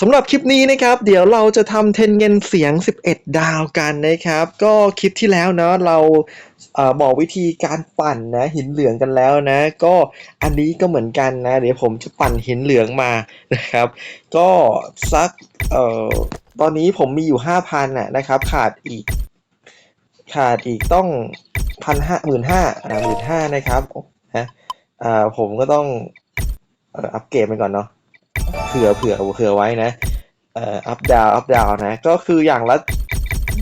สำหรับคลิปนี้นะครับ เดี๋ยวเราจะทำเทนเงินเสียง 11 ดาวกันนะครับ ก็คลิปที่แล้วเนาะเราเออบอกวิธีการปั่นนะหินเหลืองกันแล้วนะ ก็อันนี้ก็เหมือนกันนะ เดี๋ยวผมจะปั่นหินเหลืองมานะครับ ก็สักเอ่อตอนนี้ผมมีอยู่ 5,000น่ะนะครับ ขาดอีก ขาดอีกต้องพันห้าหมื่นห้าอ่าหมื่นห้านะครับนะอ่าผมก็ต้องอัปเกรดไปก่อนเนาะ เผื่อเผื่อเผื่อไว้นะ เอ่ออัพดาวอัพดาวนะ ก็คืออย่างละ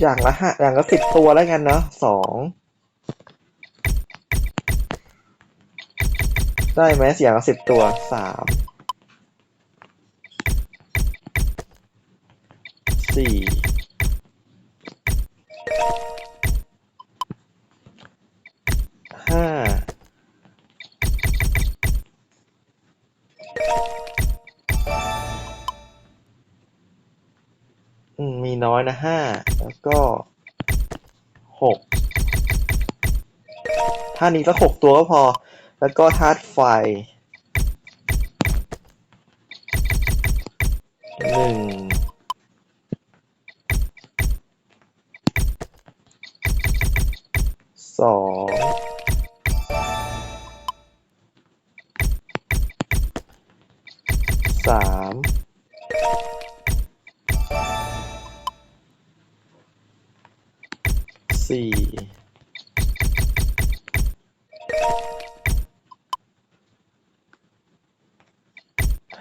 อย่างละห้าอย่างละสิบตัวแล้วกันเนาะสองได้ไหมเสียงละสิบตัวสามสี่ น้อยนะห้าแล้วก็หกท่านี้สักหกตัวก็พอ แล้วก็ธาตุไฟหนึ่งสอง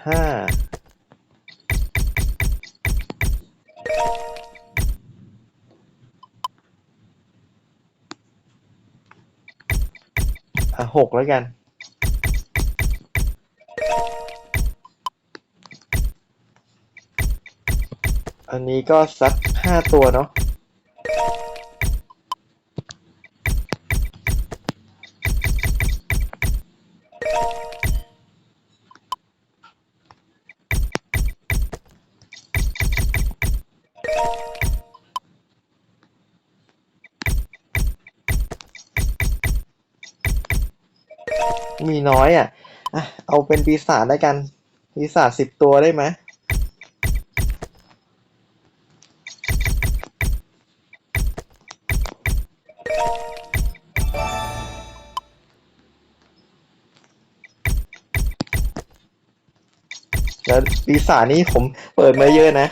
ห้าอะหกแล้วกัน อันนี้ก็สักห้าตัวเนาะ มีน้อยอะอะ เอาเป็นปีศาจได้กัน ปีศาจสิบตัวได้ไหมแล้วปีศาจนี้ผมเปิดมาเยอะนะ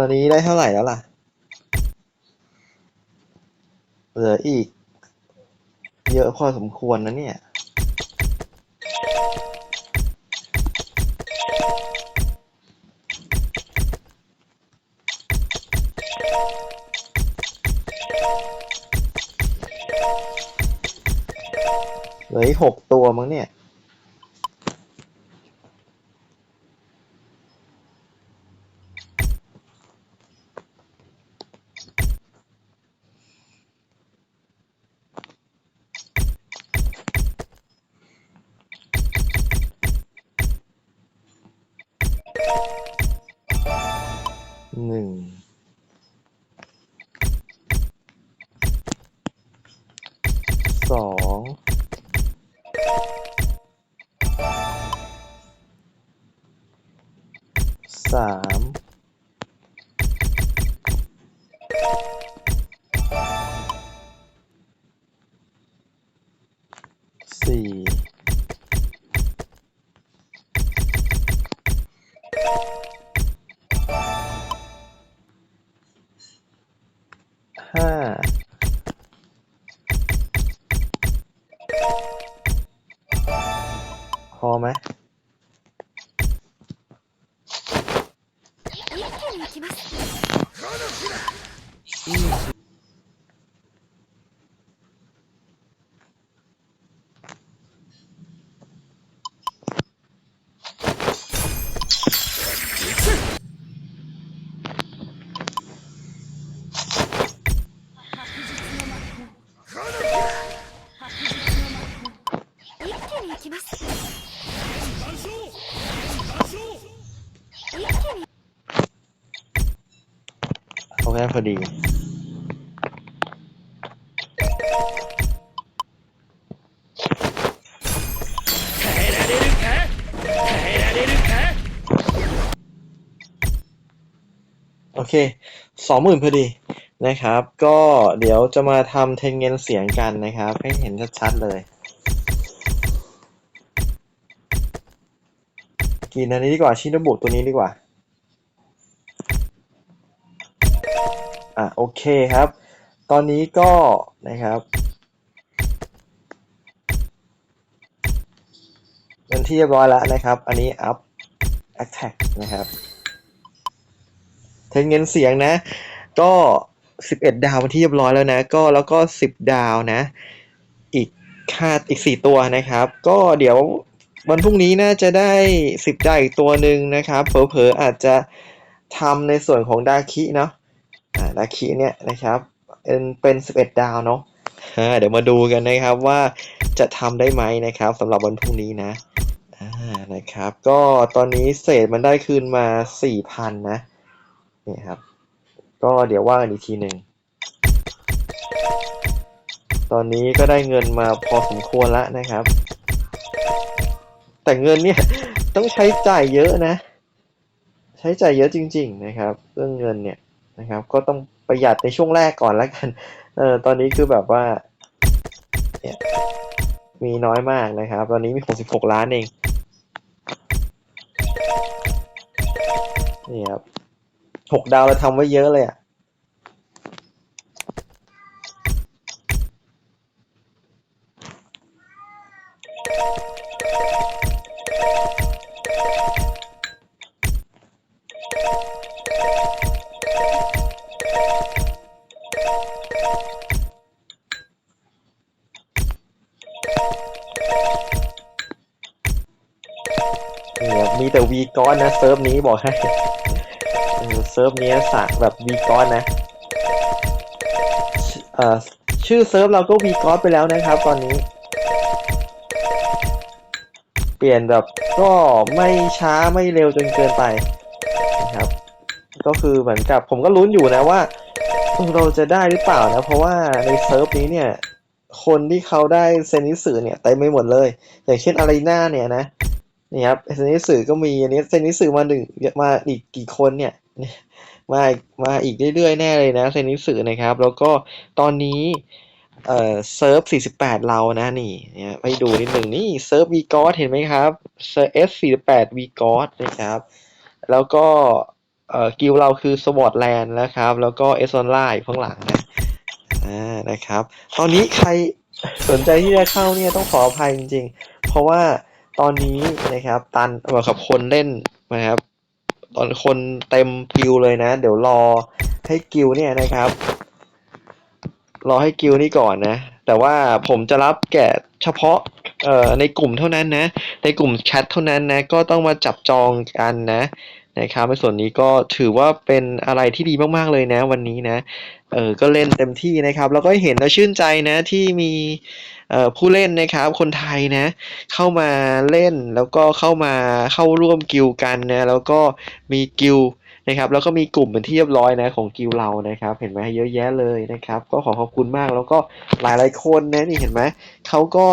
อนนี้ได้เท่าไหร่แล้วล่ะ เหลืออีก เยอะพอสมควรนะเนี่ย เหลืออีกหกตัวมั้งเนี่ย สองสามสี่ห้า โอเคพอดีโอเคสองหมื่นพอดีนะครับ ก็เดี๋ยวจะมาทำเทนเงินเสียงกันนะครับ ให้เห็นชัดๆเลย กินอันนี้ดีกว่าชินบุตัวนี้ดีกว่า อะโอเคครับ ตอนนี้ก็นะครับเป็นที่เรียบร้อยแล้วนะครับ อันนี้ up attack นะครับเทนเงินเสียงนะ ก็ 11 ดาวเป็นที่เรียบร้อยแล้วนะ ก็แล้วก็ 10 ดาวนะ อีกค่าอีก 4 ตัวนะครับ ก็เดี๋ยววันพรุ่งนี้น่าจะได้ 10 ดาวอีกตัวหนึ่งนะครับ เผลอๆอาจจะทำในส่วนของดาคิเนาะ อาดาคิเนี่ยนะครับเป็น 11 ดาวเนาะเดี๋ยวมาดูกันนะครับว่าจะทำได้ไหมนะครับสำหรับวันพรุ่งนี้นะนะครับ ก็ตอนนี้เศษมันได้คืนมา4,000นะนี่ครับ ก็เดี๋ยวว่ากันอีกทีหนึ่งตอนนี้ก็ได้เงินมาพอสมควรแล้วนะครับ แต่เงินเนี่ยต้องใช้จ่ายเยอะนะ ใช้จ่ายเยอะจริง ๆ นะครับ เรื่องเงินเนี่ย นะครับ ก็ต้องประหยัดในช่วงแรกก่อนแล้วกัน เออตอนนี้คือแบบว่าเนี่ยมีน้อยมากนะครับ ตอนนี้มี 66 ล้านเอง นี่ครับหกดาวเราทำไว้เยอะเลยอะ ก้อนนะเซิร์ฟนี้บอกให้เซิร์ฟนี้สักแบบวีก้อนนะชื่อเอ่อชื่อเซิร์ฟเราก็วีก้อนไปแล้วนะครับ ตอนนี้ เปลี่ยนแบบก็ไม่ช้าไม่เร็วจนเกินไปนะครับ ก็คือเหมือนกับผมก็ลุ้นอยู่นะว่าเราจะได้หรือเปล่านะ เพราะว่าในเซิร์ฟนี้เนี่ยคนที่เขาได้เซนิสึเนี่ยเต็มไปหมดเลย อย่างเช่นอารีนาเนี่ยนะ นี่ครับเซนิสึก็มีอันนี้เซนิสึมาหนึ่งมาอีกกี่คนเนี่ยมามาอีกเรื่อยๆแน่เลยนะเซนิสึนะครับ แล้วก็ตอนนี้เอ่อเซิร์ฟ 48 เรานะนี่เนี่ยไปดูนิดหนึ่งนี่เซิร์ฟวีกอสเห็นไหมครับเซิร์ฟ S 48วีกอสนะครับ แล้วก็เอ่อกิลเราคือสวอตแลนด์นะครับ แล้วก็เอสซอนไลน์ข้างหลังนะอ่านะครับ ตอนนี้ใครสนใจที่จะเข้าเนี่ยต้องขออภัยจริงๆ เพราะว่า ตอนนี้นะครับตันเหมือนกับคนเล่นนะครับ ตอนคนเต็มกิวเลยนะ เดี๋ยวรอให้กิวเนี่ยนะครับ รอให้กิวนี่ก่อนนะ แต่ว่าผมจะรับแกะเฉพาะเอ่อในกลุ่มเท่านั้นนะ ในกลุ่มแชทเท่านั้นนะ ก็ต้องมาจับจองกันนะ นะครับในส่วนนี้ก็ถือว่าเป็นอะไรที่ดีมากๆเลยนะวันนี้นะเออก็เล่นเต็มที่นะครับ แล้วก็เห็นแล้วชื่นใจนะที่มีผู้เล่นนะครับ คนไทยนะ เข้ามาเล่นแล้วก็เข้ามาเข้าร่วมกิลกันนะแล้วก็มีกิลนะครับ แล้วก็มีกลุ่มเป็นที่เรียบร้อยนะของกิลเรานะครับ เห็นไหมเยอะแยะเลยนะครับ ก็ขอขอบคุณมากแล้วก็หลายหลายคนนะนี่เห็นไหมเขาก็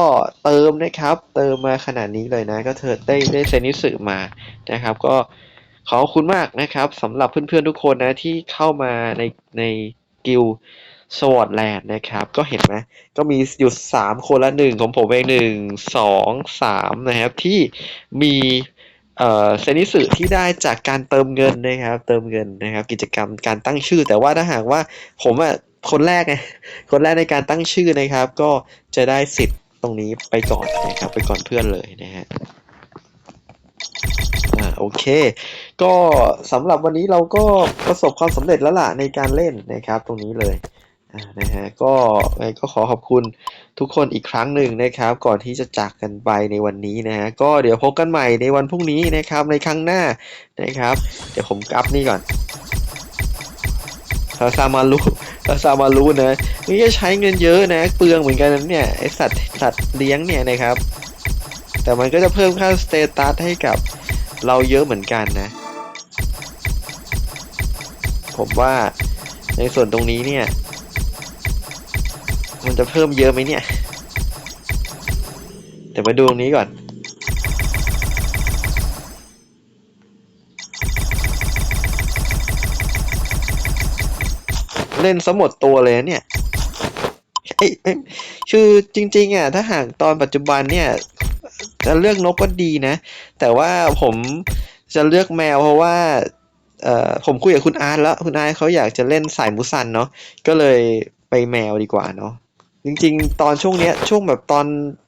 เติมนะครับ เติมมาขนาดนี้เลยนะ ก็เธอได้ได้เซนิสึมานะครับ ก็ ขอบคุณมากนะครับสำหรับเพื่อนๆทุกคนนะที่เข้ามาในในกิลสวอตแลนด์นะครับ ก็เห็นไหมก็มีอยู่สามคนละหนึ่งของผมเองหนึ่งสองสามนะครับ ที่มีเอ่อเซนิสึที่ได้จากการเติมเงินนะครับ เติมเงินนะครับ กิจกรรมการตั้งชื่อ แต่ว่าถ้าหากว่าผมอะคนแรกไงคนแรกในการตั้งชื่อนะครับ ก็จะได้สิทธิ์ตรงนี้ไปก่อนนะครับ ไปก่อนเพื่อนเลยนะฮะอ่าโอเค ก็สำหรับวันนี้เราก็ประสบความสำเร็จแล้วล่ะในการเล่นนะครับตรงนี้เลยนะฮะก็ก็ขอขอบคุณทุกคนอีกครั้งหนึ่งนะครับ ก่อนที่จะจากกันไปในวันนี้นะฮะก็เดี๋ยวพบกันใหม่ในวันพรุ่งนี้นะครับในครั้งหน้านะครับ เดี๋ยวผมกับนี่ก่อนซาซามารุซาซามารุนะนี่จะใช้เงินเยอะนะ เปลืองเหมือนกันนะเนี่ยไอสัตว์สัตว์เลี้ยงเนี่ยนะครับ แต่มันก็จะเพิ่มค่าสเตตัสให้กับเราเยอะเหมือนกันนะ ผมว่าในส่วนตรงนี้เนี่ย มันจะเพิ่มเยอะไหมเนี่ยเดี๋ยวมาดูตรงนี้ก่อนเล่นซะหมดตัวเลยเนี่ยเอ้ยเอ้ยคือจริง ๆ อะ ถ้าหากตอนปัจจุบันเนี่ย จะเลือกนกก็ดีนะ แต่ว่าผมจะเลือกแมวเพราะว่า เอ่อผมคุยกับคุณอาร์ตแล้วคุณอาร์ตเขาอยากจะเล่นสายมุสันเนาะก็เลยไปแมวดีกว่าเนาะจริงๆ ตอนช่วงเนี้ยช่วงแบบตอน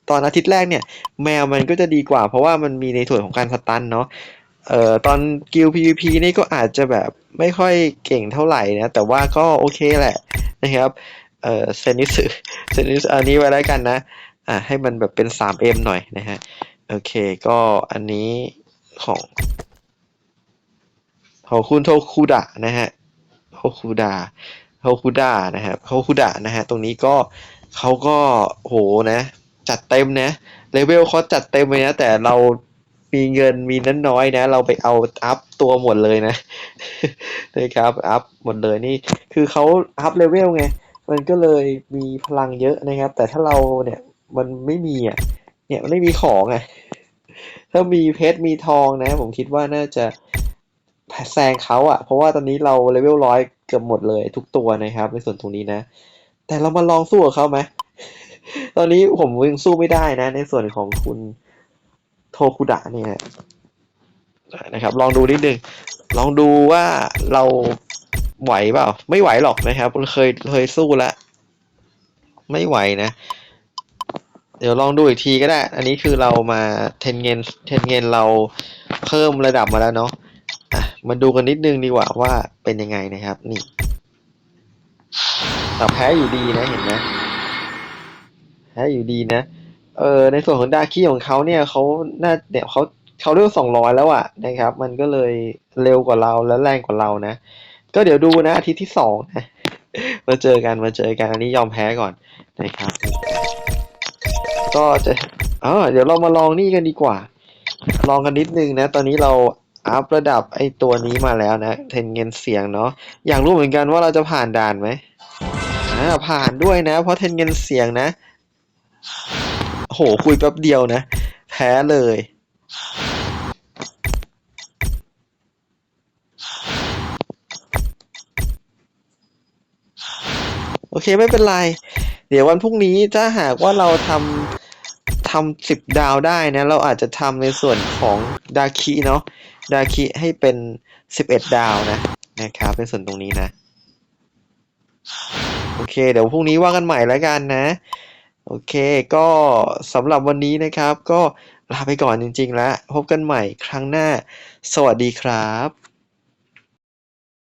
ตอนอาทิตย์แรกเนี่ย แมวมันก็จะดีกว่า เพราะว่ามันมีในส่วนของการสตันเนาะเอ่อตอนกิล PVP นี่ก็อาจจะแบบไม่ค่อยเก่งเท่าไหร่นะ แต่ว่าก็โอเคแหละนะครับเอ่อเซนิสเซนิสอันนี้ไว้แล้วกันนะอะให้มันแบบเป็น 3M หน่อยนะฮะ โอเคก็อันนี้ของ ของคุณโทคุดะนะฮะโทคุดะโทคุดะนะครับโทคุดะนะฮะตรงนี้ก็เขาก็โหนะจัดเต็มนะเลเวลเขาจัดเต็มเลยนะแต่เรามีเงินมีนั้นน้อยนะ เราไปเอาอัพตัวหมดเลยนะนะครับอัพหมดเลยนี่ คือเขาอัพเลเวลไงมันก็เลยมีพลังเยอะนะครับ แต่ถ้าเราเนี่ยมันไม่มีอะเนี่ยมันไม่มีของอะถ้ามีเพชรมีทองนะ ผมคิดว่าน่าจะ แซงเขาอะเพราะว่าตอนนี้เราเลเวลร้อยเกือบหมดเลยทุกตัวนะครับ ในส่วนตรงนี้นะ แต่เรามาลองสู้กับเขาไหมตอนนี้ผมยังสู้ไม่ได้นะ ในส่วนของคุณโทคุดะเนี่ยนะครับ ลองดูนิดนึงลองดูว่าเราไหวเปล่า ไม่ไหวหรอกนะครับเคยเคยสู้แล้วไม่ไหวนะ เดี๋ยวลองดูอีกทีก็ได้ อันนี้คือเรามาเทนเงินเทนเงินเราเพิ่มระดับมาแล้วเนาะ มาดูกันนิดนึงดีกว่าว่าเป็นยังไงนะครับ นี่แต่แพ้อยู่ดีนะเห็นไหมแพ้อยู่ดีนะเออในส่วนของดาคีของเขาเนี่ยเขาน่าเนี่ยเขาเขาเรียกสองร้อยแล้วอะนะครับ มันก็เลยเร็วกว่าเราและแรงกว่าเรานะ ก็เดี๋ยวดูนะอาทิตย์ที่สองนะมาเจอกันมาเจอกันอันนี้ยอมแพ้ก่อนนะครับ ก็จะเออเดี๋ยวเรามาลองนี่กันดีกว่า ลองกันนิดนึงนะ ตอนนี้เรา อัพระดับไอตัวนี้มาแล้วนะเทนเงินเสียงเนาะอยากรู้เหมือนกันว่าเราจะผ่านด่านไหมอ่าผ่านด้วยนะ เพราะเทนเงินเสียงนะโหคุยแป๊บเดียวนะ แพ้เลยโอเคไม่เป็นไร เดี๋ยววันพรุ่งนี้ถ้าหากว่าเราทำทำสิบดาวได้นะ เราอาจจะทำในส่วนของดาคิเนาะ ดาคิให้เป็นสิบเอ็ดดาวนะนะครับในส่วนตรงนี้นะ โอเค เดี๋ยวพรุ่งนี้ว่ากันใหม่แล้วกันนะ โอเค ก็สำหรับวันนี้นะครับ ก็ลาไปก่อนจริงๆแล้ว พบกันใหม่ครั้งหน้า สวัสดีครับ